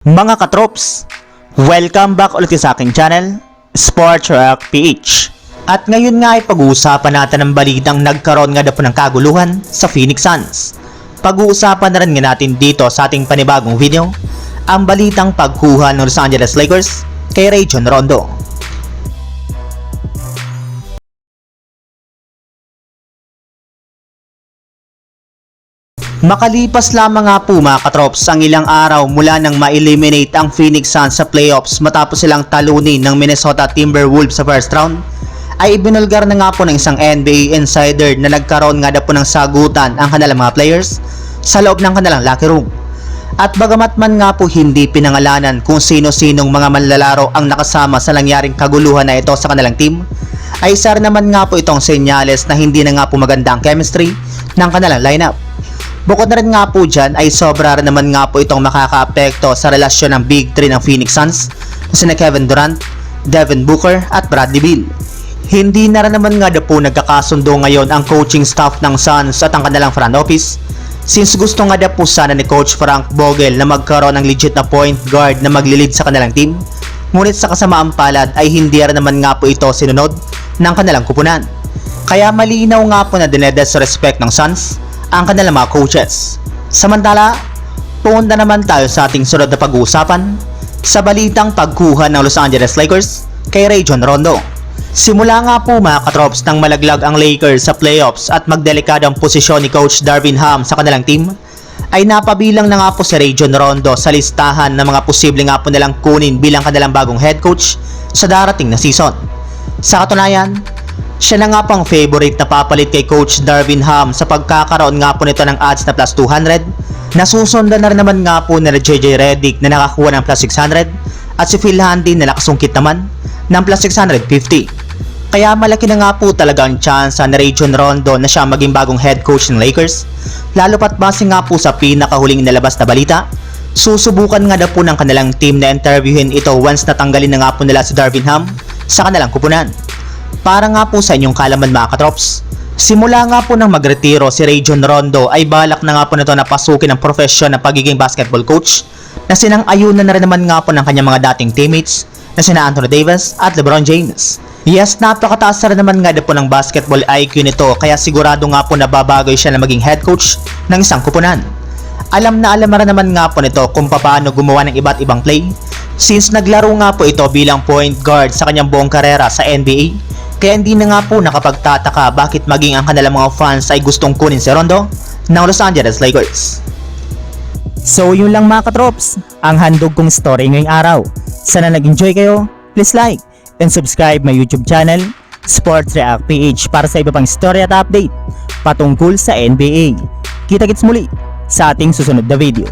Mga katrops, welcome back ulit sa aking channel, Sports Rock PH. At ngayon nga ay pag-uusapan natin ang balitang nagkaroon nga po ng kaguluhan sa Phoenix Suns. Pag-uusapan na rin nga natin dito sa ating panibagong video, ang balitang pagkuha ng Los Angeles Lakers kay Rajon Rondo. Makalipas lamang nga po mga katrops ang ilang araw mula nang ma-eliminate ang Phoenix Suns sa playoffs matapos silang talunin ng Minnesota Timberwolves sa first round, ay ibinulgar na nga po ng isang NBA insider na nagkaroon nga na po ng sagutan ang kanilang mga players sa loob ng kanilang locker room. At bagamat man nga po hindi pinangalanan kung sino-sinong mga manlalaro ang nakasama sa nangyaring kaguluhan na ito sa kanilang team, ay isa rin naman nga po itong senyales na hindi na nga po maganda ang chemistry ng kanilang lineup. Bukod na rin nga po dyan ay sobra rin naman nga po itong makakaapekto sa relasyon ng Big 3 ng Phoenix Suns na sina Kevin Durant, Devin Booker at Bradley Beal. Hindi na rin naman nga na po nagkakasundo ngayon ang coaching staff ng Suns at ang kanilang front office since gusto nga na po sana ni Coach Frank Vogel na magkaroon ng legit na point guard na maglilid sa kanilang team. Ngunit sa kasamaang palad ay hindi rin naman nga po ito sinunod ng kanilang kupunan. Kaya malinaw nga po na dinedisrespect ng Suns ang kanilang mga coaches. Samantala, punta naman tayo sa ating sunod na pag-uusapan sa balitang pagkuha ng Los Angeles Lakers kay Rajon Rondo. Simula nga po mga katrops nang malaglag ang Lakers sa playoffs at magdelikadang posisyon ni Coach Darvin Ham sa kanilang team, ay napabilang na nga po si Rajon Rondo sa listahan ng mga posible nga po nilang kunin bilang kanilang bagong head coach sa darating na season. Sa katunayan, siya na nga pang favorite na papalit kay Coach Darvin Ham sa pagkakaroon nga po nito ng odds na plus 200. Nasusundan na rin naman nga po nila JJ Redick na nakakuha ng plus 600 at si Phil Handy na nakasungkit naman ng plus 650. Kaya malaki na nga po talaga ang chance ni Rajon Rondo na siya maging bagong head coach ng Lakers. Lalo pat base nga po sa pinakahuling nalabas na balita, susubukan nga na po ng kanilang team na interviewin ito once natanggalin na nga po nila si Darvin Ham sa kanilang kupunan. Para nga po sa inyong kalaman mga katrops, simula nga po nang magretiro si Rajon Rondo ay balak na nga po nito na pasukin ang profesyon ng pagiging basketball coach na sinang ayunan na rin naman nga po ng kanyang mga dating teammates na sina Anthony Davis at LeBron James. Yes, napakataas na rin naman nga po ng basketball IQ nito kaya sigurado nga po nababagoy siya na maging head coach ng isang kupunan. Alam na alam na naman nga po nito kung paano gumawa ng iba't ibang play since naglaro nga po ito bilang point guard sa kanyang buong karera sa NBA kaya hindi na nga po nakapagtataka bakit maging ang kanilang mga fans ay gustong kunin si Rondo ng Los Angeles Lakers. So yun lang mga katrops, ang handog kong story ngayong araw. Sana nag-enjoy kayo, please like and subscribe my YouTube channel, Sports React PH para sa iba pang story at update patungkol sa NBA. Kita-kits muli sa ating susunod na video.